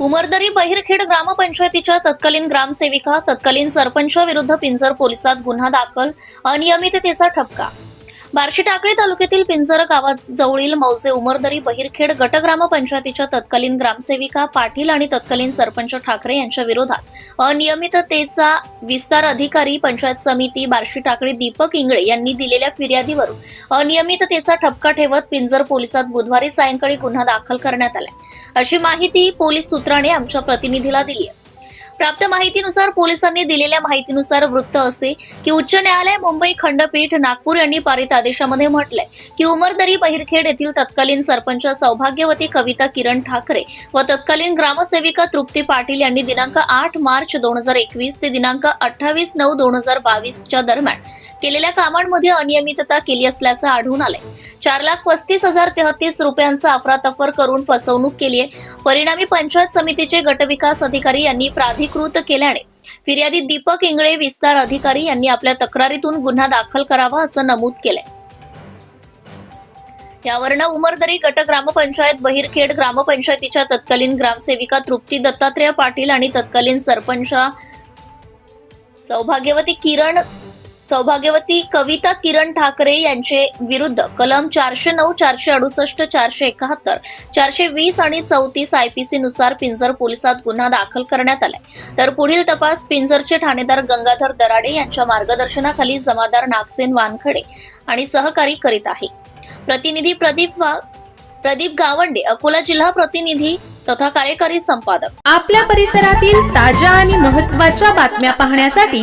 उमरदरी बहिरखेड ग्रामपंचायतीच्या तत्कालीन ग्रामसेविका तत्कालीन सरपंचाविरुद्ध पिंजर पोलिसात गुन्हा दाखल अनियमिततेचा ठपका. बार्शी टाकळी तालुक्यातील पिंजर गावाजवळील मौजे उमरदरी बहिरखेड गट ग्रामपंचायतीच्या तत्कालीन ग्रामसेविका पाटील आणि तत्कालीन सरपंच ठाकरे यांच्या विरोधात अनियमिततेचा विस्तार अधिकारी पंचायत समिती बार्शी टाकळी दीपक इंगळे यांनी दिलेल्या फिर्यादीवरून अनियमिततेचा ठपका ठेवत पिंजर पोलिसात बुधवारी सायंकाळी गुन्हा दाखल करण्यात आला. अशी माहिती पोलीस सूत्राने आमच्या प्रतिनिधीला दिली आहे. प्राप्त माहितीनुसार पोलिसांनी दिलेल्या माहितीनुसार वृत्त असे की उच्च न्यायालय मुंबई खंडपीठ नागपूर यांनी पारित आदेशामध्ये म्हटलंय की उमरदरी बहिरखेड येथील तत्कालीन सरपंच सौभाग्यवती कविता किरण ठाकरे व तत्कालीन ग्रामसेविका तृप्ती पाटील यांनी दिनांक आठ मार्च दोन हजार एकवीस ते दिनांक अठ्ठावीस नऊ दोन हजार बावीसच्या दरम्यान केलेल्या कामांमध्ये अनियमितता केली असल्याचं आढळून आलंय. चार लाख पस्तीस हजार तेहतीस रुपयांचा अफरातफर करून फसवणूक केली आहे परिणामी पंचायत समितीचे गटविकास अधिकारी यांनी प्राधिक अधिकृत केल्याने फिर्यादी दीपक इंगळे विस्तार अधिकारी यांनी आपल्या तक्रारीतून गुन्हा दाखल करावा असं नमूद केलंय. यावरनं उमरदरी गट ग्रामपंचायत बहिरखेड ग्रामपंचायतीच्या तत्कालीन ग्रामसेविका तृप्ती दत्तात्रय पाटील आणि तत्कालीन सरपंच सौभाग्यवती किरण सौभाग्यवती कविता किरण ठाकरे यांचे विरुद्ध कलम चारशे नऊ चारशे अडुसष्ट चारशे एकाहत्तर चारशे वीस आणि चौतीस आयपीसी नुसार पिंजर पोलिसात गुन्हा दाखल करण्यात आलाय. तर पुढील तपास पिंजरचे ठाणेदार गंगाधर दराडे यांच्या मार्गदर्शनाखाली जमादार नागसेन वानखडे आणि सहकारी करीत आहे. प्रतिनिधी प्रदीप वा प्रदीप गावंडे अकोला जिल्हा प्रतिनिधी तथा कार्यकारी संपादक. आपल्या परिसरातील ताज्या आणि महत्त्वाच्या बातम्या पाहण्यासाठी